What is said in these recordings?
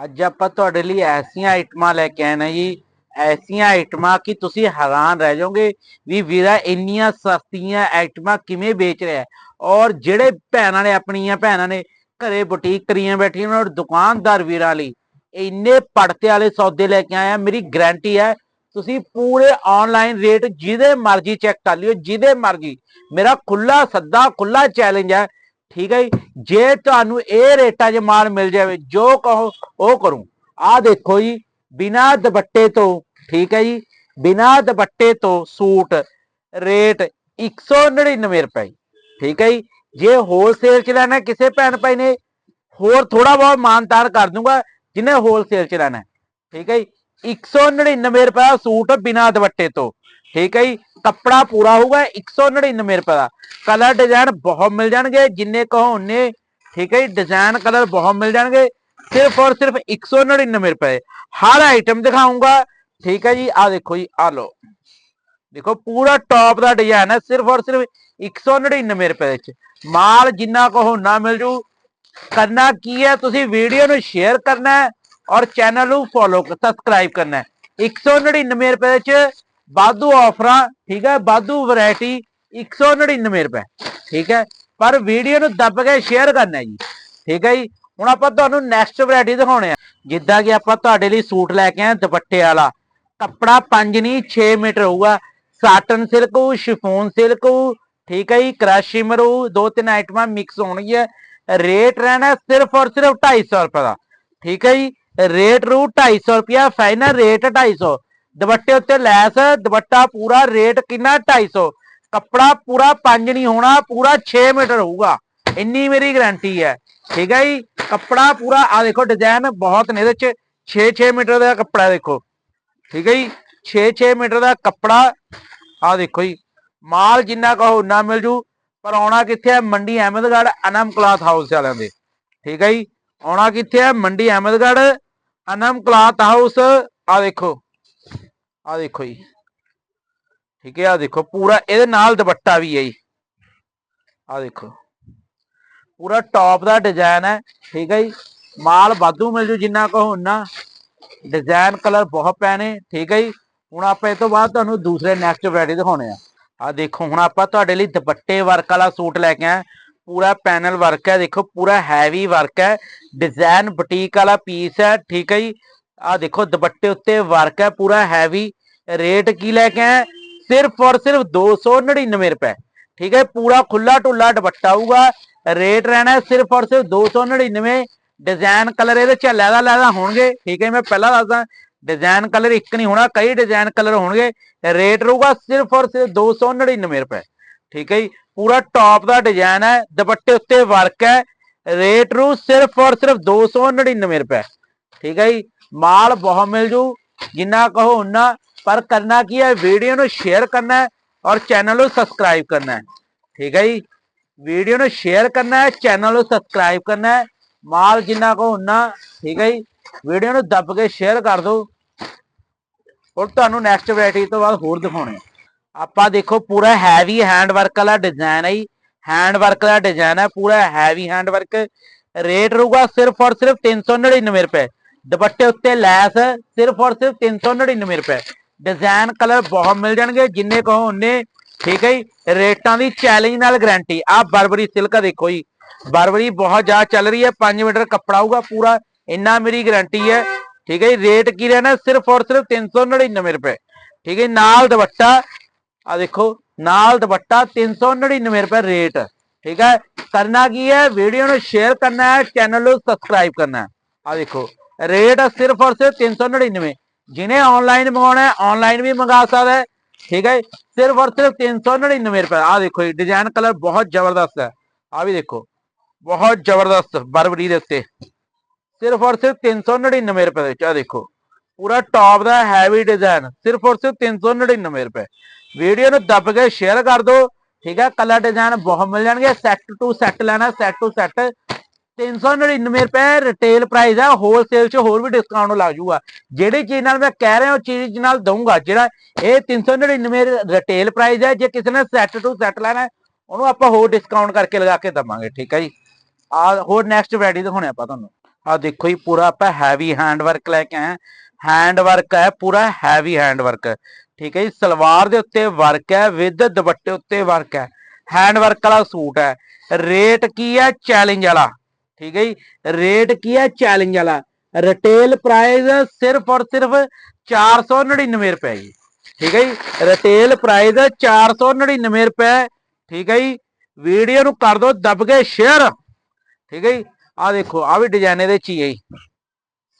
ਅੱਜ ਆਪਾਂ ਤੁਹਾਡੇ ਲਈ ਐਸੀਆਂ ਆਈਟਮਾਂ ਲੈ ਕੇ ਆਏ ਨਾ ਜੀ ਐਸੀਆਂ ਆਈਟਮਾਂ ਕਿ ਤੁਸੀਂ ਹੈਰਾਨ ਰਹਿ ਜਾਓਗੇ ਵੀ ਵੀਰਾ ਇੰਨੀਆਂ ਸਸਤੀਆਂ ਆਈਟਮਾਂ ਕਿਵੇਂ ਵੇਚ ਰਿਹਾ ਹੈ। ਔਰ ਜਿਹੜੇ ਭੈਣਾਂ ਨੇ, ਆਪਣੀਆਂ ਭੈਣਾਂ ਨੇ, ਘਰੇ ਬੁਟੀਕ ਕਰੀਆਂ ਬੈਠੀਆਂ ਔਰ ਦੁਕਾਨਦਾਰ ਵੀਰਾਂ ਲਈ, ਇੰਨੇ ਪੜਤੇ ਵਾਲੇ ਸੌਦੇ ਲੈ ਕੇ ਆਇਆ, ਮੇਰੀ ਗਾਰੰਟੀ ਹੈ, ਤੁਸੀਂ ਪੂਰੇ ਆਨਲਾਈਨ ਰੇਟ ਜਿਹਦੇ ਮਰਜ਼ੀ ਚੈੱਕ ਕਰ ਲਿਓ, ਜਿਹਦੇ ਮਰਜ਼ੀ ਮੇਰਾ ਖੁੱਲਾ ਸੱਦਾ ਖੁੱਲਾ ਚੈਲੰਜ ਹੈ ਠੀਕ ਹੈ ਜੀ? ਜੇ ਤੁਹਾਨੂੰ ਇਹ ਰੇਟਾਂ 'ਚ ਮਾਲ ਮਿਲ ਜਾਵੇ ਜੋ ਕਹੋ ਉਹ ਕਰੂੰ। ਆਹ ਦੇਖੋ ਜੀ ਬਿਨਾ ਦੁਪੱਟੇ ਤੋਂ ਠੀਕ ਹੈ ਜੀ ਬਿਨਾ ਦੁਪੱਟੇ ਤੋਂ ਸੂਟ ਰੇਟ 199 ਰੁਪਏ ਜੀ, ਠੀਕ ਹੈ ਜੀ? ਜੇ ਹੋਲਸੇਲ 'ਚ ਲੈਣਾ ਕਿਸੇ ਭੈਣ ਭਾਈ ਨੇ ਹੋਰ ਥੋੜਾ ਬਹੁਤ ਮਾਨਤਾਨ ਕਰ ਦੂੰਗਾ ਜਿਹਨੇ ਹੋਲਸੇਲ 'ਚ ਲੈਣਾ ਠੀਕ ਹੈ ਜੀ? 199 ਰੁਪਏ ਸੂਟ ਬਿਨਾ ਦੁਪੱਟੇ ਤੋਂ ਠੀਕ ਹੈ ਜੀ, ਕੱਪੜਾ ਪੂਰਾ ਹੋਊਗਾ 199 ਰੁਪਏ ਦਾ। ਕਲਰ ਡਿਜ਼ਾਈਨ ਬਹੁਤ ਮਿਲ ਜਾਣਗੇ, ਜਿੰਨੇ ਕਹੋ ਉਹਨੇ ਠੀਕ ਹੈ ਜੀ ਡਿਜ਼ਾਈਨ ਕਲਰ ਬਹੁਤ ਮਿਲ ਜਾਣਗੇ, ਸਿਰਫ ਔਰ ਸਿਰਫ 199 ਰੁਪਏ। ਹਰ ਆਈਟਮ ਦਿਖਾਉਂਗਾ ਠੀਕ ਹੈ ਜੀ ਆ ਦੇਖੋ ਜੀ ਆ ਲਓ। ਦੇਖੋ, ਪੂਰਾ ਟੌਪ ਦਾ ਡਿਜ਼ਾਈਨ ਹੈ, ਸਿਰਫ ਔਰ ਸਿਰਫ 199 ਰੁਪਏ ਵਿੱਚ। ਮਾਲ ਜਿੰਨਾ ਕਹੋ ਨਾ ਮਿਲ ਜੂ। ਕਰਨਾ ਕੀ ਹੈ, ਤੁਸੀਂ ਵੀਡੀਓ ਨੂੰ ਸ਼ੇਅਰ ਕਰਨਾ ਹੈ ਔਰ ਚੈਨਲ ਨੂੰ ਫੋਲੋ ਸਬਸਕ੍ਰਾਈਬ ਕਰਨਾ ਹੈ। 199 ਰੁਪਏ ਵਿੱਚ ਵਾਧੂ ਆਫਰਾਂ, ਠੀਕ ਹੈ, ਵਾਧੂ ਵੈਰਾਈਟੀ 199 ਰੁਪਏ, ਠੀਕ ਹੈ, ਪਰ ਵੀਡੀਓ ਨੂੰ ਦੱਬ ਕੇ ਸ਼ੇਅਰ ਕਰਨਾ ਜੀ, ਠੀਕ ਹੈ ਜੀ। ਹੁਣ ਆਪਾਂ ਤੁਹਾਨੂੰ ਨੈਕਸਟ ਵੈਰਾਈਟੀ ਦਿਖਾਉਣੇ ਆ। ਜਿੱਦਾਂ ਕਿ ਆਪਾਂ ਤੁਹਾਡੇ ਲਈ ਸੂਟ ਲੈ ਕੇ ਆਏ ਦੁਪੱਟੇ ਵਾਲਾ। ਕੱਪੜਾ 5 ਨਹੀਂ 6 ਮੀਟਰ ਹੋਊਗਾ। ਸਾਟਨ ਸਿਲਕ ਹੋਊ ਸ਼ਿਫੋਨ ਸਿਲਕ ਹੋਊ ਠੀਕ ਹੈ ਜੀ ਕ੍ਰਸ਼ਿਮਰ ਹੋਊ ਦੋ ਤਿੰਨ ਆਈਟਮਾਂ ਮਿਕਸ ਹੋਣਗੀਆਂ। ਰੇਟ ਰਹਿਣਾ ਸਿਰਫ ਔਰ ਸਿਰਫ 250 ਰੁਪਏ ਦਾ, ਠੀਕ ਹੈ ਜੀ। ਰੇਟ ਰੂ 250 ਰੁਪਿਆ ਫਾਈਨਲ ਰੇਟ 250 ਦੁਪੱਟੇ ਉੱਤੇ ਲੈਸ, ਦੁਪੱਟਾ ਪੂਰਾ ਰੇਟ ਕਿੰਨਾ? 250 ਕੱਪੜਾ ਪੂਰਾ 5 ਨਹੀਂ ਹੋਣਾ, ਪੂਰਾ 6 ਮੀਟਰ ਹੋਊਗਾ। ਇੰਨੀ ਮੇਰੀ ਗਾਰੰਟੀ ਹੈ। ਠੀਕ ਹੈ ਜੀ? ਕੱਪੜਾ ਪੂਰਾ ਆ ਦੇਖੋ ਡਿਜ਼ਾਈਨ ਬਹੁਤ ਨੇ ਇਹਦੇ ਚ। 6-6 ਮੀਟਰ ਦਾ ਕੱਪੜਾ ਦੇਖੋ। ਠੀਕ ਹੈ ਜੀ? 6-6 ਮੀਟਰ ਦਾ ਕੱਪੜਾ ਆ ਦੇਖੋ ਜੀ। ਮਾਲ ਜਿੰਨਾ ਕਹੋ ਉਨਾ ਮਿਲ ਜੂ। ਪਰ ਆਉਣਾ ਕਿੱਥੇ ਹੈ? ਮੰਡੀ ਅਹਿਮਦਗੜ੍ਹ, ਅਨਮ ਕਲਾਥ ਹਾਊਸ ਵਾਲਿਆਂ ਦੇ। ਠੀਕ ਹੈ ਜੀ? ਆਉਣਾ ਕਿੱਥੇ ਹੈ? ਮੰਡੀ ਅਹਿਮਦਗੜ੍ਹ, ਅਨਮ ਕਲਾਥ ਹਾਊਸ ਆ ਦੇਖੋ। ਆ ਦੇਖੋ ਜੀ। ਠੀਕ ਹੈ ਆ ਦੇਖੋ, ਪੂਰਾ ਇਹਦੇ ਨਾਲ ਦੁਪੱਟਾ ਵੀ ਹੈ ਜੀ। ਆ ਦੇਖੋ। ਪੂਰਾ ਟੌਪ ਦਾ ਡਿਜ਼ਾਈਨ ਹੈ, ਠੀਕ ਹੈ ਜੀ। ਮਾਲ ਵਾਧੂ ਮਿਲ ਜੂ ਜਿੰਨਾ ਕਹੋ ਉਨਾ ਡਿਜ਼ਾਈਨ ਕਲਰ ਬਹੁਤ ਪੈਣੇ, ਠੀਕ ਹੈ ਜੀ। ਹੁਣ ਆਪਾਂ ਇਹ ਤੋਂ ਬਾਅਦ ਤੁਹਾਨੂੰ ਦੂਸਰੇ ਨੈਕਸਟ ਵੈਰਾਈਟੀ ਦਿਖਾਉਣੇ ਆ। ਆ ਦੇਖੋ, ਹੁਣ ਆਪਾਂ ਤੁਹਾਡੇ ਲਈ ਦੁਪੱਟੇ ਵਰਕ ਵਾਲਾ ਸੂਟ ਲੈ ਕੇ ਆਏ ਪੂਰਾ ਪੈਨਲ ਵਰਕ ਹੈ, ਦੇਖੋ, ਪੂਰਾ ਹੈਵੀ ਵਰਕ ਹੈ। ਡਿਜ਼ਾਈਨ ਬੁਟੀਕ ਵਾਲਾ ਪੀਸ ਹੈ, ਠੀਕ ਹੈ ਜੀ। ਆ ਦੇਖੋ ਦੁਪੱਟੇ ਉੱਤੇ ਵਰਕ ਹੈ ਪੂਰਾ ਹੈਵੀ ਰੇਟ ਕੀ ਲੈ ਕੇ ਆਏ ਸਿਰਫ ਔਰ ਸਿਰਫ 299 ਰੁਪਏ ਠੀਕ ਹੈ ਪੂਰਾ ਖੁੱਲਾ ਢੁੱਲਾ ਦੁਪੱਟਾ ਆਊਗਾ ਰੇਟ ਰਹਿਣਾ ਹੈ ਸਿਰਫ ਔਰ ਸਿਰਫ 299 ਡਿਜ਼ਾਈਨ ਕਲਰ ਇਹਦੇ ਚ ਲੈਦਾ ਲੈਦਾ ਹੋਣਗੇ। ਠੀਕ ਹੈ ਮੈਂ ਪਹਿਲਾਂ ਦੱਸਦਾ ਡਿਜ਼ਾਈਨ ਕਲਰ ਇੱਕ ਨਹੀਂ ਹੋਣਾ, ਕਈ ਡਿਜ਼ਾਈਨ ਕਲਰ ਹੋਣਗੇ। ਰੇਟ ਰਹੂਗਾ ਸਿਰਫ ਔਰ ਸਿਰਫ 299 ਰੁਪਏ। ਠੀਕ ਹੈ ਜੀ, ਪੂਰਾ ਟੌਪ ਦਾ ਡਿਜ਼ਾਈਨ ਹੈ, ਦੁਪੱਟੇ ਉੱਤੇ ਵਰਕ ਹੈ। ਰੇਟ ਰੂ ਸਿਰਫ ਔਰ ਸਿਰਫ 299 ਰੁਪਏ। ਠੀਕ ਹੈ ਜੀ ਮਾਲ ਬਹੁਤ ਮਿਲ ਜੂ, ਜਿੰਨਾ ਕਹੋ ਉਨਾ ਪਰ ਕਰਨਾ ਕੀ ਹੈ, ਵੀਡੀਓ ਨੂੰ ਸ਼ੇਅਰ ਕਰਨਾ ਹੈ ਔਰ ਚੈਨਲ ਨੂੰ ਸਬਸਕ੍ਰਾਈਬ ਕਰਨਾ ਹੈ। ਠੀਕ ਹੈ ਜੀ? ਵੀਡੀਓ ਨੂੰ ਸ਼ੇਅਰ ਕਰਨਾ ਹੈ ਚੈਨਲ ਨੂੰ ਸਬਸਕ੍ਰਾਈਬ ਕਰਨਾ ਹੈ, ਮਾਲ ਜਿੰਨਾ ਕੋ ਉਨਾ ਠੀਕ ਹੈ ਜੀ? ਵੀਡੀਓ ਨੂੰ ਦੱਬ ਕੇ ਸ਼ੇਅਰ ਕਰ ਦਿਓ। ਔਰ ਤੁਹਾਨੂੰ ਨੈਕਸਟ ਵੈਰਾਈਟੀ ਤੋਂ ਬਾਅਦ ਹੋਰ ਦਿਖਾਉਣੇ ਆਪਾਂ ਦੇਖੋ, ਪੂਰਾ ਹੈਵੀ ਹੈਂਡ ਵਰਕ ਵਾਲਾ ਡਿਜ਼ਾਈਨ ਹੈ ਜੀ। ਹੈਂਡ ਵਰਕ ਦਾ ਡਿਜ਼ਾਈਨ ਹੈ, ਪੂਰਾ ਹੈਵੀ ਹੈਂਡ ਵਰਕ ਰੇਟ ਰਹੂਗਾ ਸਿਰਫ ਔਰ ਸਿਰਫ 399 ਰੁਪਏ। ਦੁਪੱਟੇ ਉੱਤੇ ਲੈਸ ਸਿਰਫ ਔਰ ਸਿਰਫ 399 ਰੁਪਏ। ਡਿਜ਼ਾਈਨ ਕਲਰ ਬਹੁਤ ਮਿਲ ਜਾਣਗੇ ਜਿੰਨੇ ਕਹੋ ਉਹਨੇ ਠੀਕ ਹੈ ਜੀ? ਰੇਟਾਂ ਦੀ ਚੈਲੰਜ ਨਾਲ ਗਾਰੰਟੀ ਆ ਬਰਬਰੀ ਸਿਲਕ ਦੇਖੋ ਜੀ। ਬਰਬਰੀ ਬਹੁਤ ਜ਼ਿਆਦਾ ਚੱਲ ਰਹੀ ਹੈ 5 ਮੀਟਰ ਕੱਪੜਾ ਆਊਗਾ ਪੂਰਾ ਇੰਨਾ ਮੇਰੀ ਗਾਰੰਟੀ ਹੈ। ਠੀਕ ਹੈ ਜੀ ਰੇਟ ਕੀ ਰਹਿਣਾ? ਸਿਰਫ ਔਰ ਸਿਰਫ 399 ਰੁਪਏ। ਠੀਕ ਹੈ ਜੀ, ਨਾਲ ਦੁਪੱਟਾ ਆ ਦੇਖੋ ਨਾਲ ਦੁਪੱਟਾ 399 ਰੁਪਏ ਰੇਟ। ਠੀਕ ਹੈ ਕਰਨਾ ਕੀ ਹੈ? ਵੀਡੀਓ ਨੂੰ ਸ਼ੇਅਰ ਕਰਨਾ ਹੈ ਚੈਨਲ ਨੂੰ ਸਬਸਕ੍ਰਾਈਬ ਕਰਨਾ ਹੈ। ਆ ਦੇਖੋ ਰੇਟ ਸਿਰਫ ਔਰ ਸਿਰਫ 399 ਜਿਹਨੇ ਆਨਲਾਈਨ ਮੰਗਾਉਣਾ ਹੈ ਆਨਲਾਈਨ ਵੀ ਮੰਗਾ ਸਕਦਾ ਹੈ, ਠੀਕ ਹੈ ਸਿਰਫ ਔਰ ਸਿਰਫ 399 ਰੁਪਏ। ਆ ਦੇਖੋ ਜੀ ਡਿਜ਼ਾਈਨ ਕਲਰ ਬਹੁਤ ਜ਼ਬਰਦਸਤ ਹੈ। ਆ ਵੀ ਦੇਖੋ, ਬਹੁਤ ਜ਼ਬਰਦਸਤ ਬਰਬਰੀ ਦੇ ਉੱਤੇ। ਸਿਰਫ ਔਰ ਸਿਰਫ 399 ਰੁਪਏ ਦੇ ਵਿੱਚ। ਆ ਦੇਖੋ, ਪੂਰਾ ਟੌਪ ਦਾ ਹੈਵੀ ਡਿਜ਼ਾਈਨ ਸਿਰਫ ਔਰ ਸਿਰਫ 399 ਰੁਪਏ। ਵੀਡੀਓ ਨੂੰ ਦੱਬ ਕੇ ਸ਼ੇਅਰ ਕਰ ਦਿਓ, ਠੀਕ ਹੈ? ਕਲਰ ਡਿਜ਼ਾਈਨ ਬਹੁਤ ਮਿਲ ਜਾਣਗੇ। ਸੈੱਟ ਟੂ ਸੈੱਟ ਲੈਣਾ ਸੈੱਟ ਟੂ ਸੈੱਟ 399 ਰੁਪਏ ਰਿਟੇਲ ਪ੍ਰਾਈਸ ਹੈ ਹੋਲਸੇਲ 'ਚ ਹੋਰ ਵੀ ਡਿਸਕਾਊਂਟ ਲੱਗ ਜਾਊਗਾ ਜਿਹੜੀ ਚੀਜ਼ ਨਾਲ ਮੈਂ ਕਹਿ ਰਿਹਾ, ਉਹ ਚੀਜ਼ ਨਾਲ ਦਊਂਗਾ। ਜਿਹੜਾ ਇਹ 399 ਰਿਟੇਲ ਪ੍ਰਾਈਸ ਹੈ ਜੇ ਕਿਸੇ ਨੇ ਸੈੱਟ ਟੂ ਸੈੱਟ ਲੈਣਾ, ਉਹਨੂੰ ਆਪਾਂ ਹੋਰ ਡਿਸਕਾਊਂਟ ਕਰਕੇ ਲਗਾ ਕੇ ਦਵਾਂਗੇ, ਠੀਕ ਹੈ ਜੀ? ਆ ਹੋਰ ਨੈਕਸਟ ਵੈਰਾਈਟੀ ਦਿਖਾਉਣੇ ਆਪਾਂ ਤੁਹਾਨੂੰ। ਆ ਦੇਖੋ ਜੀ, ਪੂਰਾ ਆਪਾਂ ਹੈਵੀ ਹੈਂਡ ਵਰਕ ਲੈ ਕੇ ਆਏ ਹੈਂਡ ਵਰਕ ਹੈ ਪੂਰਾ ਹੈਵੀ ਹੈਂਡ ਵਰਕ ਠੀਕ ਹੈ ਜੀ, ਸਲਵਾਰ ਦੇ ਉੱਤੇ ਵਰਕ ਹੈ ਵਿਦ ਦੁਪੱਟੇ ਉੱਤੇ ਵਰਕ ਹੈ ਹੈਂਡ ਵਰਕ ਵਾਲਾ ਸੂਟ ਹੈ ਰੇਟ ਕੀ ਹੈ ਚੈਲੰਜ ਵਾਲਾ। ਠੀਕ ਹੈ ਜੀ। ਰੇਟ ਕੀ ਹੈ ਚੈਲੰਜ ਵਾਲਾ? ਰਿਟੇਲ ਪ੍ਰਾਈਸ ਸਿਰਫ ਔਰ ਸਿਰਫ 499 ਰੁਪਏ ਜੀ। ਠੀਕ ਹੈ ਜੀ। ਰਿਟੇਲ ਪ੍ਰਾਈਸ 499 ਰੁਪਏ। ਠੀਕ ਹੈ ਜੀ। ਵੀਡੀਓ ਨੂੰ ਕਰ ਦਿਓ ਦੱਬ ਕੇ ਸ਼ੇਅਰ ਠੀਕ ਹੈ ਜੀ। ਆ ਦੇਖੋ ਆ ਵੀ ਡਿਜ਼ਾਈਨ ਇਹਦੇ ਚ ਹੀ ਹੈ ਜੀ।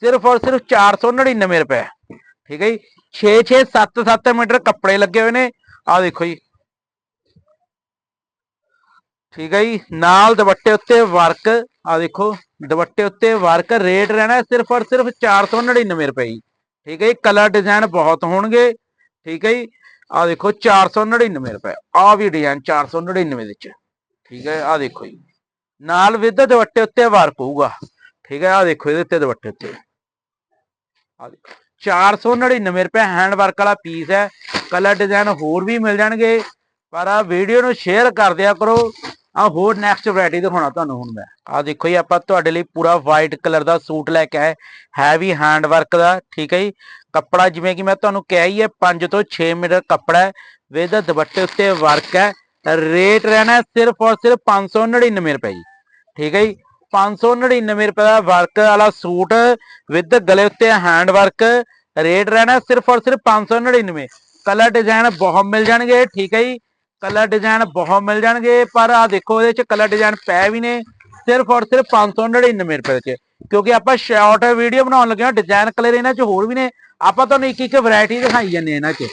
ਸਿਰਫ ਔਰ ਸਿਰਫ 499 ਰੁਪਏ। ਠੀਕ ਹੈ ਜੀ। 6 6 7 7 ਮੀਟਰ ਕੱਪੜੇ ਲੱਗੇ ਹੋਏ ਨੇ। ਆ ਦੇਖੋ ਜੀ। ਠੀਕ ਹੈ ਜੀ, ਨਾਲ ਦੁਪੱਟੇ ਉੱਤੇ ਵਰਕ ਆ ਦੇਖੋ, ਦੁਪੱਟੇ ਉੱਤੇ ਵਰਕ, ਰੇਟ ਰਹਿਣਾ ਸਿਰਫ ਔਰ ਸਿਰਫ 499 ਰੁਪਏ ਜੀ। ਠੀਕ ਹੈ ਜੀ, ਕਲਰ ਡਿਜ਼ਾਈਨ ਬਹੁਤ ਹੋਣਗੇ, ਠੀਕ ਹੈ ਜੀ ਆ ਦੇਖੋ 499 ਰੁਪਏ ਆ ਵੀ ਡਿਜ਼ਾਈਨ 499 ਦੇ ਵਿੱਚ। ਠੀਕ ਹੈ ਆ ਦੇਖੋ ਜੀ, ਨਾਲ ਵਿਦ ਦੁਪੱਟੇ ਉੱਤੇ ਵਰਕ ਹੋਊਗਾ, ਠੀਕ ਹੈ ਆ ਦੇਖੋ ਇਹਦੇ ਉੱਤੇ ਦੁਪੱਟੇ ਉੱਤੇ। ਆ ਦੇਖੋ 499 ਰੁਪਏ ਹੈਂਡ ਵਰਕ ਵਾਲਾ ਪੀਸ ਹੈ, ਕਲਰ ਡਿਜ਼ਾਈਨ ਹੋਰ ਵੀ ਮਿਲ ਜਾਣਗੇ, ਪਰ ਆ ਵੀਡੀਓ ਨੂੰ ਸ਼ੇਅਰ ਕਰ ਦਿਆ ਕਰੋ ਆ ਹੋਰ ਨੈਕਸਟ ਵੈਰਾਈਟੀ ਦਿਖਾਉਣਾ ਤੁਹਾਨੂੰ ਹੁਣ ਮੈਂ। ਆ ਦੇਖੋ ਜੀ, ਆਪਾਂ ਤੁਹਾਡੇ ਲਈ ਪੂਰਾ ਵਾਈਟ ਕਲਰ ਦਾ ਸੂਟ ਲੈ ਕੇ ਆਏ। ਹੈਵੀ ਹੈਂਡ ਵਰਕ ਦਾ, ਠੀਕ ਹੈ ਜੀ। ਕੱਪੜਾ ਜਿਵੇਂ ਕਿ ਮੈਂ ਤੁਹਾਨੂੰ ਕਿਹਾ ਹੀ ਹੈ 5 ਤੋਂ 6 ਮੀਟਰ ਕੱਪੜਾ ਹੈ ਵਿਦ ਦੁਪੱਟੇ ਉੱਤੇ ਵਰਕ ਹੈ। ਰੇਟ ਰਹਿਣਾ ਸਿਰਫ ਔਰ ਸਿਰਫ 599 ਰੁਪਏ ਜੀ। ਠੀਕ ਹੈ ਜੀ। 599 ਰੁਪਏ ਦਾ ਵਰਕ ਵਾਲਾ ਸੂਟ ਵਿਦ ਗਲੇ ਉੱਤੇ ਹੈਂਡ ਵਰਕ ਰੇਟ ਰਹਿਣਾ ਸਿਰਫ ਔਰ ਸਿਰਫ 599 ਕਲਰ ਡਿਜ਼ਾਈਨ ਬਹੁਤ ਮਿਲ ਜਾਣਗੇ, ਠੀਕ ਹੈ ਜੀ। ਕਲਰ ਡਿਜ਼ਾਈਨ ਬਹੁਤ ਮਿਲ ਜਾਣਗੇ, ਪਰ ਆ ਦੇਖੋ ਇਹਦੇ ਚ ਕਲਰ ਡਿਜ਼ਾਈਨ ਪੈ ਵੀ ਨੇ, ਸਿਰਫ ਔਰ ਸਿਰਫ 599 ਰੁਪਏ ਚ ਕਿਉਂਕਿ ਆਪਾਂ ਸ਼ਾਰਟ ਵੀਡੀਓ ਬਣਾਉਣ ਲੱਗੇ ਹਾਂ ਡਿਜ਼ਾਈਨ ਕਲਰ ਇਹਨਾਂ ਚ ਹੋਰ ਵੀ ਨੇ। ਆਪਾਂ ਤੁਹਾਨੂੰ ਇੱਕ ਇੱਕ ਵੈਰਾਈਟੀ ਦਿਖਾਈ ਜਾਂਦੇ ਇਹਨਾਂ ਚ।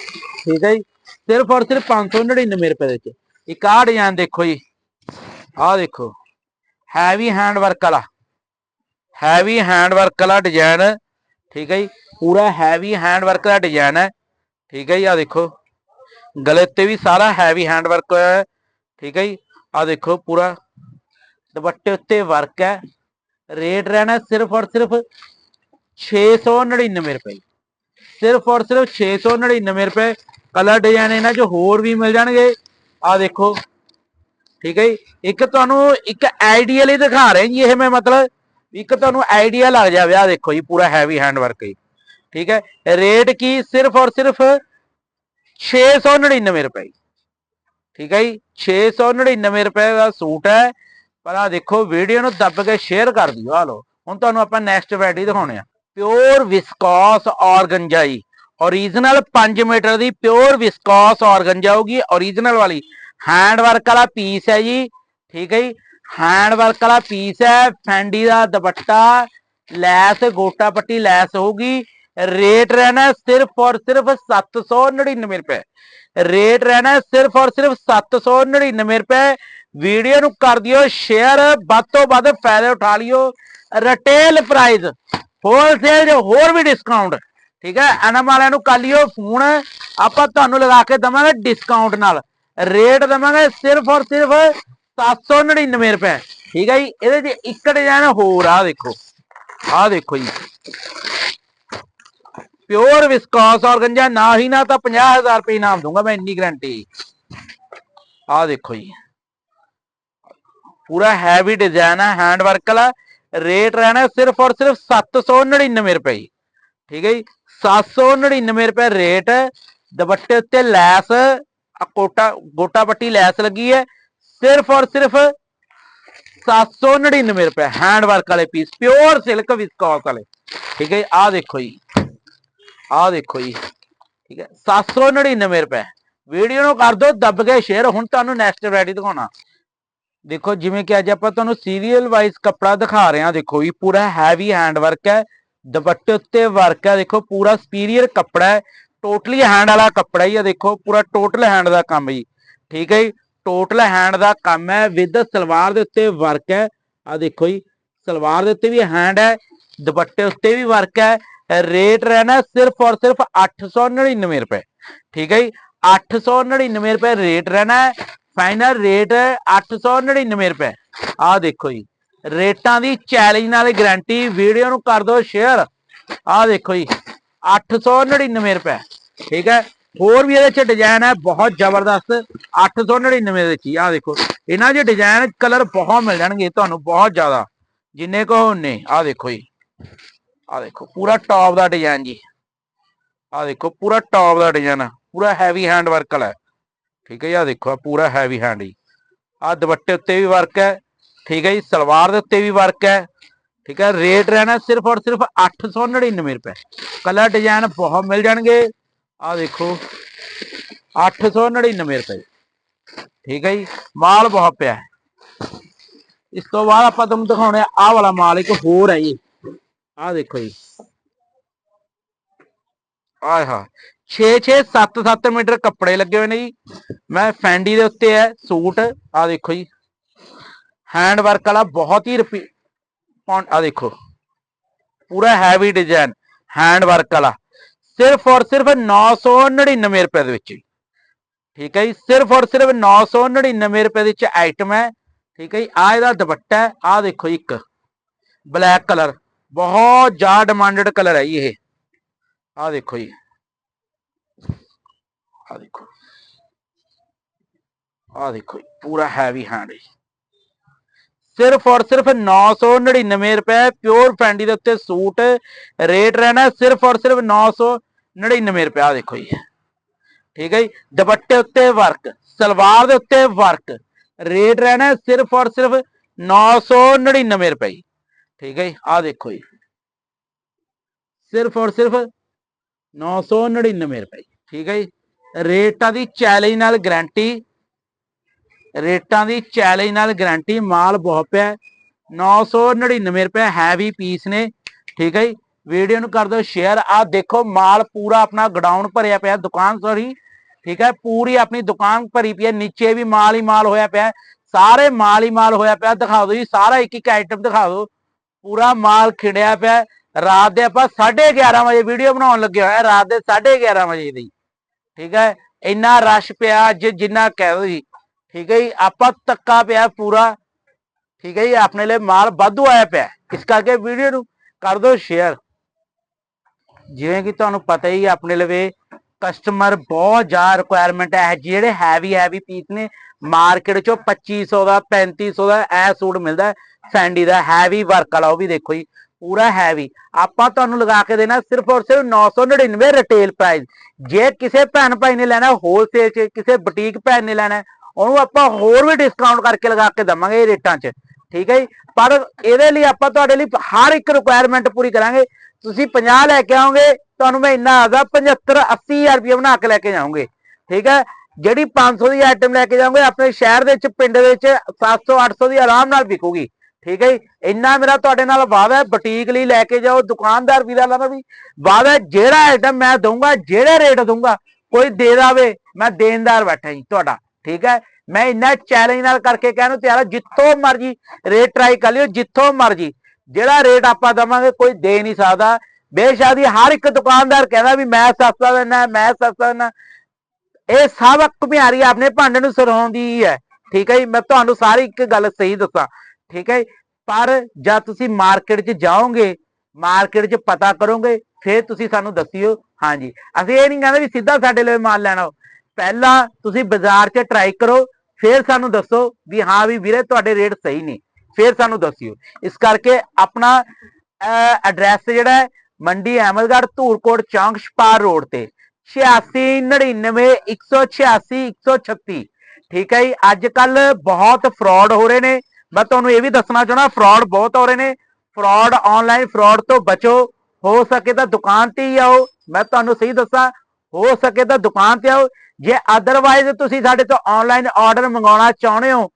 ਠੀਕ ਹੈ ਜੀ? ਸਿਰਫ ਔਰ ਸਿਰਫ 599 ਰੁਪਏ ਦੇ ਚ ਇੱਕ ਆਹ ਡਿਜ਼ਾਈਨ ਦੇਖੋ ਜੀ। ਆਹ ਦੇਖੋ। ਹੈਵੀ ਹੈਂਡ ਵਰਕ ਵਾਲਾ। ਹੈਵੀ ਹੈਂਡ ਵਰਕ ਵਾਲਾ ਡਿਜ਼ਾਈਨ ਠੀਕ ਹੈ ਜੀ? ਪੂਰਾ ਹੈਵੀ ਹੈਂਡ ਵਰਕ ਦਾ ਡਿਜ਼ਾਈਨ ਹੈ। ਠੀਕ ਹੈ ਜੀ? ਆ ਦੇਖੋ। ਗਲੇ ਤੇ ਵੀ ਸਾਰਾ ਹੈਵੀ ਹੈਂਡ ਵਰਕ ਹੋਇਆ ਹੈ। ਠੀਕ ਹੈ ਜੀ? ਆ ਦੇਖੋ ਪੂਰਾ। ਦੁਪੱਟੇ ਉੱਤੇ ਵਰਕ ਹੈ। ਰੇਟ ਰਹਿਣਾ ਸਿਰਫ ਔਰ ਸਿਰਫ 699 ਰੁਪਏ। ਸਿਰਫ ਔਰ ਸਿਰਫ 699 ਰੁਪਏ। ਕਲਰ ਡਿਜ਼ਾਈਨ ਇਹਨਾਂ 'ਚ ਹੋਰ ਵੀ ਮਿਲ ਜਾਣਗੇ। ਆ ਦੇਖੋ। ਠੀਕ ਹੈ ਜੀ? ਇੱਕ ਤੁਹਾਨੂੰ ਇੱਕ ਆਈਡੀਆ ਲਈ ਦਿਖਾ ਰਹੇ ਜੀ ਇਹ ਮੈਂ ਮਤਲਬ। ਇੱਕ ਤੁਹਾਨੂੰ ਆਈਡੀਆ ਲੱਗ ਜਾਵੇ। ਆ ਦੇਖੋ ਜੀ, ਪੂਰਾ ਹੈਵੀ ਹੈਂਡ ਵਰਕ ਹੈ ਠੀਕ ਹੈ? ਰੇਟ ਕੀ? ਸਿਰਫ ਔਰ ਸਿਰਫ 699 ਰੁਪਏ। ਠੀਕ ਹੈ ਜੀ 699 ਰੁਪਏ ਦਾ ਸੂਟ ਹੈ। ਪਰ ਆ ਦੇਖੋ, ਵੀਡੀਓ ਨੂੰ ਦੱਬ ਕੇ ਸ਼ੇਅਰ ਕਰ ਦਿਓ ਆ ਲੋ ਹੁਣ ਤੁਹਾਨੂੰ ਆਪਾਂ ਨੈਕਸਟ ਵੈਰਾਈਟੀ ਦਿਖਾਉਣੇ ਆ। ਪਿਓਰ ਵਿਸਕੋਸ ਆਰਗੰਜਾ ਜੀ। ਓਰੀਜਨਲ 5 ਮੀਟਰ ਦੀ ਪਿਓਰ ਵਿਸਕੋਸ ਆਰਗੰਜਾ ਹੋਗੀ ਓਰੀਜਨਲ ਵਾਲੀ ਹੈਂਡ ਵਰਕ ਵਾਲਾ ਪੀਸ ਹੈ ਜੀ। ਠੀਕ ਹੈ ਜੀ ਹੈਂਡ ਵਰਕ ਵਾਲਾ ਪੀਸ ਹੈ। ਫੈਂਡੀ ਦਾ ਦੁਪੱਟਾ, ਲੈਸ, ਗੋਟਾ ਪੱਟੀ ਲੈਸ ਹੋਊਗੀ। ਰੇਟ ਰਹਿਣਾ ਸਿਰਫ ਔਰ ਸਿਰਫ 799 ਰੁਪਏ। ਰੇਟ ਰਹਿਣਾ ਸਿਰਫ ਔਰ ਸਿਰਫ 799 ਰੁਪਏ। ਵੀਡੀਓ ਨੂੰ ਕਰ ਦਿਓ ਸ਼ੇਅਰ, ਵੱਧ ਤੋਂ ਵੱਧ ਫਾਇਦਾ ਉਠਾ ਲਿਓ। ਰਿਟੇਲ ਪ੍ਰਾਈਸ ਹੋਲਸੇਲ ਹੋਰ ਵੀ ਡਿਸਕਾਊਂਟ ਠੀਕ ਹੈ? ਐਨਮ ਵਾਲਿਆਂ ਨੂੰ ਕਰ ਲਿਓ ਫੋਨ। ਆਪਾਂ ਤੁਹਾਨੂੰ ਲਗਾ ਕੇ ਦਵਾਂਗੇ ਡਿਸਕਾਊਂਟ ਨਾਲ। ਰੇਟ ਦਵਾਂਗੇ ਸਿਰਫ ਔਰ ਸਿਰਫ 799 ਰੁਪਏ। ਠੀਕ ਹੈ ਜੀ? ਇਹਦੇ 'ਚ ਇੱਕ ਡਿਜ਼ਾਈਨ ਹੋਰ ਆ ਦੇਖੋ। ਆ ਦੇਖੋ ਜੀ। ਪਿਓਰ ਵਿਸਕੋਸ ਔਰਗੰਜਾ ਨਾ ਹੀ ਨਾ ਤਾਂ 50000 ਰੁਪਏ ਇਨਾਮ ਦੂੰਗਾ ਮੈਂ ਇੰਨੀ ਗਾਰੰਟੀ ਆ ਦੇਖੋ ਜੀ ਪੂਰਾ ਹੈਵੀ ਡਿਜ਼ਾਈਨ ਹੈ ਹੈਂਡ ਵਰਕ ਵਾਲਾ ਰੇਟ ਰਹਿਣਾ ਸਿਰਫ ਔਰ ਸਿਰਫ 799 ਰੁਪਏ ਜੀ। ਠੀਕ ਹੈ ਜੀ 799 ਰੁਪਏ ਰੇਟ ਦੁਪੱਟੇ ਉੱਤੇ ਲੈਸ ਆ ਕੋਟਾ ਗੋਟਾ ਪੱਟੀ ਲੈਸ ਲੱਗੀ ਹੈ ਸਿਰਫ ਔਰ ਸਿਰਫ 799 ਰੁਪਏ ਹੈਂਡ ਵਰਕ ਵਾਲੇ ਪੀਸ ਪਿਓਰ ਸਿਲਕ ਵਿਸਕੋਸ ਵਾਲੇ ਠੀਕ ਹੈ ਆ ਦੇਖੋ ਜੀ ਆਹ ਦੇਖੋ ਜੀ, ਠੀਕ ਹੈ 799 ਰੁਪਏ। ਵੀਡੀਓ ਨੂੰ ਕਰ ਦਿਓ, ਦੱਬ ਕੇ ਸ਼ੇਅਰ ਹੁਣ ਤੁਹਾਨੂੰ ਨੈਕਸਟ ਵੈਰਾਈਟੀ ਦਿਖਾਉਣਾ। ਦੇਖੋ, ਜਿਵੇਂ ਕਿ ਅੱਜ ਆਪਾਂ ਤੁਹਾਨੂੰ ਸੀਰੀਅਲ ਵਾਈਜ਼ ਕੱਪੜਾ ਦਿਖਾ ਰਹੇ ਹਾਂ। ਦੇਖੋ ਜੀ, ਪੂਰਾ ਹੈਵੀ ਹੈਂਡ ਵਰਕ ਹੈ, ਦੁਪੱਟੇ ਉੱਤੇ ਵਰਕ ਹੈ। ਦੇਖੋ, ਪੂਰਾ ਸੁਪੀਰੀਅਰ ਕੱਪੜਾ ਹੈ ਟੋਟਲੀ ਹੈਂਡ ਵਾਲਾ ਕੱਪੜਾ ਹੀ ਹੈ। ਦੇਖੋ, ਪੂਰਾ ਟੋਟਲ ਹੈਂਡ ਦਾ ਕੰਮ ਜੀ। ਠੀਕ ਹੈ ਜੀ ਟੋਟਲ ਹੈਂਡ ਦਾ ਕੰਮ ਹੈ ਵਿਦ ਸਲਵਾਰ ਦੇ ਉੱਤੇ ਵਰਕ ਹੈ। ਆ ਦੇਖੋ ਜੀ, ਸਲਵਾਰ ਦੇ ਉੱਤੇ ਵੀ ਹੈਂਡ ਹੈ, ਦੁਪੱਟੇ ਉੱਤੇ ਵੀ ਵਰਕ ਹੈ ਰੇਟ ਰਹਿਣਾ ਸਿਰਫ ਔਰ ਸਿਰਫ 899 ਰੁਪਏ। ਠੀਕ ਹੈ ਜੀ? 899 ਰੁਪਏ ਰੇਟ ਰਹਿਣਾ ਹੈ। ਫਾਈਨਲ ਰੇਟ 899 ਰੁਪਏ। ਆ ਦੇਖੋ ਜੀ। ਰੇਟਾਂ ਦੀ ਚੈਲੰਜ ਨਾਲ ਗਾਰੰਟੀ ਵੀਡੀਓ ਨੂੰ ਕਰ ਦਿਓ ਸ਼ੇਅਰ ਆ ਦੇਖੋ ਜੀ। 899 ਰੁਪਏ। ਠੀਕ ਹੈ? ਹੋਰ ਵੀ ਇਹਦੇ ਚ ਡਿਜ਼ਾਈਨ ਹੈ ਬਹੁਤ ਜ਼ਬਰਦਸਤ। 899 ਦੇ ਵਿੱਚ ਆ ਦੇਖੋ। ਇਹਨਾਂ ਦੇ ਡਿਜ਼ਾਈਨ ਕਲਰ ਬਹੁਤ ਮਿਲ ਜਾਣਗੇ ਤੁਹਾਨੂੰ, ਬਹੁਤ ਜ਼ਿਆਦਾ। ਜਿੰਨੇ ਕੋ ਨੇ ਆ ਦੇਖੋ ਜੀ। ਆ ਦੇਖੋ, ਪੂਰਾ ਟੌਪ ਦਾ ਡਿਜ਼ਾਈਨ ਜੀ। ਆ ਦੇਖੋ, ਪੂਰਾ ਟੌਪ ਦਾ ਡਿਜ਼ਾਈਨ ਆ। ਪੂਰਾ ਹੈਵੀ ਹੈਂਡ ਵਰਕ ਵਾਲਾ। ਠੀਕ ਹੈ ਜੀ, ਆ ਦੇਖੋ ਆਹ ਪੂਰਾ ਹੈਵੀ ਹੈਂਡ ਜੀ। ਆ ਦੁਪੱਟੇ ਉੱਤੇ ਵੀ ਵਰਕ ਹੈ। ਠੀਕ ਹੈ ਜੀ, ਸਲਵਾਰ ਦੇ ਉੱਤੇ ਵੀ ਵਰਕ ਹੈ। ਠੀਕ ਹੈ ਰੇਟ ਰਹਿਣਾ ਸਿਰਫ ਔਰ ਸਿਰਫ 899 ਰੁਪਏ। ਕਲਰ ਡਿਜ਼ਾਈਨ ਬਹੁਤ ਮਿਲ ਜਾਣਗੇ। ਆ ਦੇਖੋ 899 ਰੁਪਏ। ਠੀਕ ਹੈ ਜੀ, ਮਾਲ ਬਹੁਤ ਪਿਆ। ਇਸ ਤੋਂ ਬਾਅਦ ਆਪਾਂ ਤੁਹਾਨੂੰ ਦਿਖਾਉਣੇ ਆਹ ਵਾਲਾ ਮਾਲ, ਇੱਕ ਹੋਰ ਹੈ ਜੀ। ਆਹ ਦੇਖੋ ਜੀ। ਆਏ ਹਾਂ 6 6 7 7 ਮੀਟਰ ਕੱਪੜੇ ਲੱਗੇ ਹੋਏ ਨੇ ਜੀ। ਮੈਂ ਫੈਂਡੀ ਦੇ ਉੱਤੇ ਹੈ, ਸੂਟ। ਆਹ ਦੇਖੋ ਜੀ। ਹੈਂਡ ਵਰਕ ਵਾਲਾ ਬਹੁਤ ਹੀ ਰਪੀ ਆ ਦੇਖੋ। ਪੂਰਾ ਹੈਵੀ ਡਿਜ਼ਾਈਨ ਹੈਂਡ ਵਰਕ ਵਾਲਾ। ਸਿਰਫ ਔਰ ਸਿਰਫ 999 ਰੁਪਏ ਦੇ ਵਿੱਚ। ਠੀਕ ਹੈ ਜੀ। ਸਿਰਫ ਔਰ ਸਿਰਫ 999 ਰੁਪਏ ਦੇ ਵਿੱਚ ਆਈਟਮ ਹੈ। ਠੀਕ ਹੈ ਜੀ। ਆ ਇਹਦਾ ਦੁਪੱਟਾ ਹੈ। ਆ ਦੇਖੋ ਜੀ ਇੱਕ। ਬਲੈਕ ਕਲਰ ਬਹੁਤ ਜ਼ਿਆਦਾ ਡਿਮਾਂਡਡ ਕਲਰ ਹੈ ਜੀ ਇਹ। ਆ ਦੇਖੋ ਜੀ। ਆ ਦੇਖੋ। ਆ ਦੇਖੋ ਜੀ, ਪੂਰਾ ਹੈਵੀ ਹੈਂਡ ਹੈ ਸਿਰਫ ਔਰ ਸਿਰਫ 999 ਰੁਪਏ ਪਿਓਰ ਫੈਂਡੀ ਦੇ ਉੱਤੇ ਸੂਟ ਰੇਟ ਰਹਿਣਾ ਸਿਰਫ ਔਰ ਸਿਰਫ 999 ਰੁਪਏ ਆ ਦੇਖੋ ਜੀ। ਠੀਕ ਹੈ ਜੀ, ਦੁਪੱਟੇ ਉੱਤੇ ਵਰਕ ਸਲਵਾਰ ਦੇ ਉੱਤੇ ਵਰਕ ਰੇਟ ਰਹਿਣਾ ਸਿਰਫ ਔਰ ਸਿਰਫ 999 ਰੁਪਏ ਠੀਕ ਹੈ ਜੀ, ਆਹ ਦੇਖੋ ਜੀ। ਸਿਰਫ ਔਰ ਸਿਰਫ 999 ਰੁਪਏ ਠੀਕ ਹੈ ਜੀ। ਰੇਟਾਂ ਦੀ ਚੈਲੰਜ ਨਾਲ ਗਾਰੰਟੀ ਰੇਟਾਂ ਦੀ ਚੈਲੰਜ ਨਾਲ ਗਾਰੰਟੀ ਮਾਲ ਬਹੁਤ ਪਿਆ ਹੈ। 999 ਰੁਪਏ ਹੈਵੀ ਪੀਸ ਨੇ, ਠੀਕ ਹੈ ਜੀ। ਵੀਡੀਓ ਨੂੰ ਕਰ ਦਿਓ ਸ਼ੇਅਰ ਆ ਦੇਖੋ, ਮਾਲ ਪੂਰਾ ਆਪਣਾ ਗਡਾਊਨ ਭਰਿਆ ਪਿਆ, ਦੁਕਾਨ ਸੌਰੀ ਠੀਕ ਹੈ। ਪੂਰੀ ਆਪਣੀ ਦੁਕਾਨ ਭਰੀ ਪਈ ਹੈ, ਨੀਚੇ ਵੀ ਮਾਲ ਹੀ ਮਾਲ ਹੋਇਆ ਪਿਆ ਸਾਰੇ ਮਾਲ ਹੀ ਮਾਲ ਹੋਇਆ ਪਿਆ, ਦਿਖਾ ਦਿਓ ਜੀ, ਸਾਰਾ ਇੱਕ ਇੱਕ ਆਈਟਮ ਦਿਖਾ ਦਿਓ। ਪੂਰਾ ਮਾਲ ਖਿੰਡਿਆ ਪਿਆ ਰਾਤ ਦੇ ਆਪਾਂ 11:30 ਵਜੇ ਵੀਡੀਓ ਬਣਾਉਣ ਲੱਗੇ ਹੋਇਆ ਰਾਤ ਦੇ 11:30 ਵਜੇ ਦੀ। ਠੀਕ ਹੈ? ਇੰਨਾ ਰਸ਼ ਪਿਆ ਅੱਜ ਜਿੰਨਾ ਕਹਿ ਦੋ ਠੀਕ ਹੈ ਜੀ? ਆਪਾਂ ਤੱਕਾ ਪਿਆ ਪੂਰਾ। ਠੀਕ ਹੈ ਜੀ? ਆਪਣੇ ਲਈ ਮਾਲ ਵਾਧੂ ਆਇਆ ਪਿਆ ਇਸ ਕਰਕੇ ਵੀਡੀਓ ਨੂੰ ਕਰ ਦਿਓ ਸ਼ੇਅਰ ਜਿਵੇਂ ਕਿ ਤੁਹਾਨੂੰ ਪਤਾ ਹੀ ਆਪਣੇ ਲਵੇ ਕਸਟਮਰ ਬਹੁਤ ਜ਼ਿਆਦਾ ਰਿਕੁਆਇਰਮੈਂਟ ਹੈ। ਜਿਹੜੇ ਹੈਵੀ ਹੈਵੀ ਪੀਸ ਨੇ ਮਾਰਕੀਟ ਚੋਂ 2500 ਦਾ 3500 ਦਾ ਇਹ ਸੂਟ ਮਿਲਦਾ ਸੈਂਡੀ ਦਾ ਹੈਵੀ ਵਰਕ ਵਾਲਾ, ਉਹ ਵੀ ਦੇਖੋ ਜੀ, ਪੂਰਾ ਹੈਵੀ ਆਪਾਂ ਤੁਹਾਨੂੰ ਲਗਾ ਕੇ ਦੇਣਾ ਸਿਰਫ ਔਰ ਸਿਰਫ 999 ਰਿਟੇਲ ਪ੍ਰਾਈਸ ਜੇ ਕਿਸੇ ਭੈਣ ਭਾਈ ਨੇ ਲੈਣਾ ਹੋਲਸੇਲ 'ਚ, ਕਿਸੇ ਬੁਟੀਕ ਭੈਣ ਨੇ ਲੈਣਾ, ਉਹਨੂੰ ਆਪਾਂ ਹੋਰ ਵੀ ਡਿਸਕਾਊਂਟ ਕਰਕੇ ਲਗਾ ਕੇ ਦਵਾਂਗੇ ਇਹ ਰੇਟਾਂ 'ਚ। ਠੀਕ ਹੈ ਜੀ? ਪਰ ਇਹਦੇ ਲਈ ਆਪਾਂ ਤੁਹਾਡੇ ਲਈ ਹਰ ਇੱਕ ਰਿਕੁਆਇਰਮੈਂਟ ਪੂਰੀ ਕਰਾਂਗੇ। ਤੁਸੀਂ 50 ਲੈ ਕੇ ਆਓਗੇ, ਤੁਹਾਨੂੰ ਮੈਂ ਇੰਨਾ ਆਦਾ 75 80000 ਰੁਪਏ ਬਣਾ ਕੇ ਲੈ ਕੇ ਜਾਓਗੇ ਠੀਕ ਹੈ? ਜਿਹੜੀ 500 ਦੀ ਆਈਟਮ ਲੈ ਕੇ ਜਾਓਗੇ, ਆਪਣੇ ਸ਼ਹਿਰ ਦੇ ਵਿੱਚ, ਪਿੰਡ ਦੇ ਵਿੱਚ 700 800 ਦੀ ਆਰਾਮ ਨਾਲ ਵਿਕੂਗੀ। ਠੀਕ ਹੈ ਜੀ? ਇੰਨਾ ਮੇਰਾ ਤੁਹਾਡੇ ਨਾਲ ਵਾਅਦਾ ਬੁਟੀਕ ਲਈ ਲੈ ਕੇ ਜਾਓ, ਦੁਕਾਨਦਾਰ ਵੀਰਾਂ ਨਾਲ ਵੀ ਵਾਅਦਾ ਜਿਹੜਾ ਆਈਟਮ ਮੈਂ ਦਊਂਗਾ, ਜਿਹੜੇ ਰੇਟ ਦਊਂਗਾ, ਕੋਈ ਦੇ ਦਾਵੇ, ਮੈਂ ਦੇਣਦਾਰ ਬੈਠਾ ਜੀ ਤੁਹਾਡਾ, ਠੀਕ ਹੈ? ਮੈਂ ਇੰਨਾ ਚੈਲੰਜ ਨਾਲ ਕਰਕੇ ਕਹਿਣ ਨੂੰ ਤਿਆਰ ਜਿੱਥੋਂ ਮਰਜ਼ੀ ਰੇਟ ਟਰਾਈ ਕਰ ਲਿਓ, ਜਿੱਥੋਂ ਮਰਜ਼ੀ, ਜਿਹੜਾ ਰੇਟ ਆਪਾਂ ਦਵਾਂਗੇ, ਕੋਈ ਦੇ ਨਹੀਂ ਸਕਦਾ। ਬੇਸ਼ਾਦੀ ਹਰ ਇੱਕ ਦੁਕਾਨਦਾਰ ਕਹਿੰਦਾ ਵੀ ਮੈਂ ਸਸਤਾ ਦਿੰਦਾ, ਮੈਂ ਸਸਤਾ ਦਿੰਦਾ। ਇਹ ਸਭ ਘੁਮਿਆਰੀ ਆਪਣੇ ਭਾਂਡੇ ਨੂੰ ਸਰਾਉਂਦੀ ਹੈ, ਠੀਕ ਹੈ ਜੀ? ਮੈਂ ਤੁਹਾਨੂੰ ਸਾਰੀ ਇੱਕ ਗੱਲ ਸਹੀ ਦੱਸਾਂ। ਠੀਕ ਹੈ ਜੀ? ਪਰ ਜਦ ਤੁਸੀਂ ਮਾਰਕੀਟ 'ਚ ਜਾਓਗੇ, ਮਾਰਕੀਟ 'ਚ ਪਤਾ ਕਰੋਗੇ, ਫਿਰ ਤੁਸੀਂ ਸਾਨੂੰ ਦੱਸਿਓ। ਹਾਂਜੀ ਅਸੀਂ ਇਹ ਨਹੀਂ ਕਹਿੰਦੇ ਵੀ ਸਿੱਧਾ ਸਾਡੇ ਲਈ ਮਾਲ ਲੈਣਾ। ਪਹਿਲਾਂ ਤੁਸੀਂ ਬਾਜ਼ਾਰ 'ਚ ਟਰਾਈ ਕਰੋ, ਫਿਰ ਸਾਨੂੰ ਦੱਸੋ ਵੀ ਹਾਂ ਵੀ ਵੀਰੇ ਤੁਹਾਡੇ ਰੇਟ ਸਹੀ ਨੇ। ਫਿਰ ਸਾਨੂੰ ਦੱਸਿਓ। ਇਸ ਕਰਕੇ ਆਪਣਾ ਐਡਰੈਸ ਜਿਹੜਾ ਮੰਡੀ ਅਹਿਮਦਗੜ੍ਹ, ਧੂਰਕੋਟ ਚੌਂਕ, ਛਪਾਰ ਰੋਡ ਤੇ। 86 99 186 136 ਠੀਕ ਹੈ ਜੀ? ਅੱਜ ਕੱਲ ਬਹੁਤ ਫਰਾਡ ਹੋ ਰਹੇ ਨੇ। ਮੈਂ ਤੁਹਾਨੂੰ ਇਹ ਵੀ ਦੱਸਣਾ ਚਾਹਣਾ ਫਰਾਡ ਬਹੁਤ ਹੋ ਰਹੇ ਨੇ। ਫਰਾਡ ਆਨਲਾਈਨ ਫਰਾਡ ਤੋਂ ਬਚੋ। ਹੋ ਸਕੇ ਤਾਂ ਦੁਕਾਨ ਤੇ ਹੀ ਆਓ। ਮੈਂ ਤੁਹਾਨੂੰ ਸਹੀ ਦੱਸਾਂ, ਹੋ ਸਕੇ ਤਾਂ ਦੁਕਾਨ ਤੇ ਆਓ। ਜੇ ਅਦਰਵਾਈਜ਼ ਤੁਸੀਂ ਸਾਡੇ ਤੋਂ ਆਨਲਾਈਨ ਆਰਡਰ ਮੰਗਾਉਣਾ ਚਾਹੁੰਦੇ ਹੋ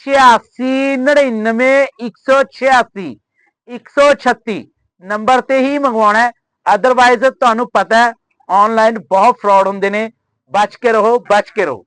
86 99 186 136 ਨੰਬਰ ਤੇ ਹੀ ਮੰਗਵਾਉਣਾ ਹੈ। ਅਦਰਵਾਈਜ਼ ਤੁਹਾਨੂੰ ਪਤਾ ਹੈ ਆਨਲਾਈਨ ਬਹੁਤ ਫਰਾਡ ਹੁੰਦੇ ਨੇ। ਬਚ ਕੇ ਰਹੋ, ਬਚ ਕੇ ਰਹੋ।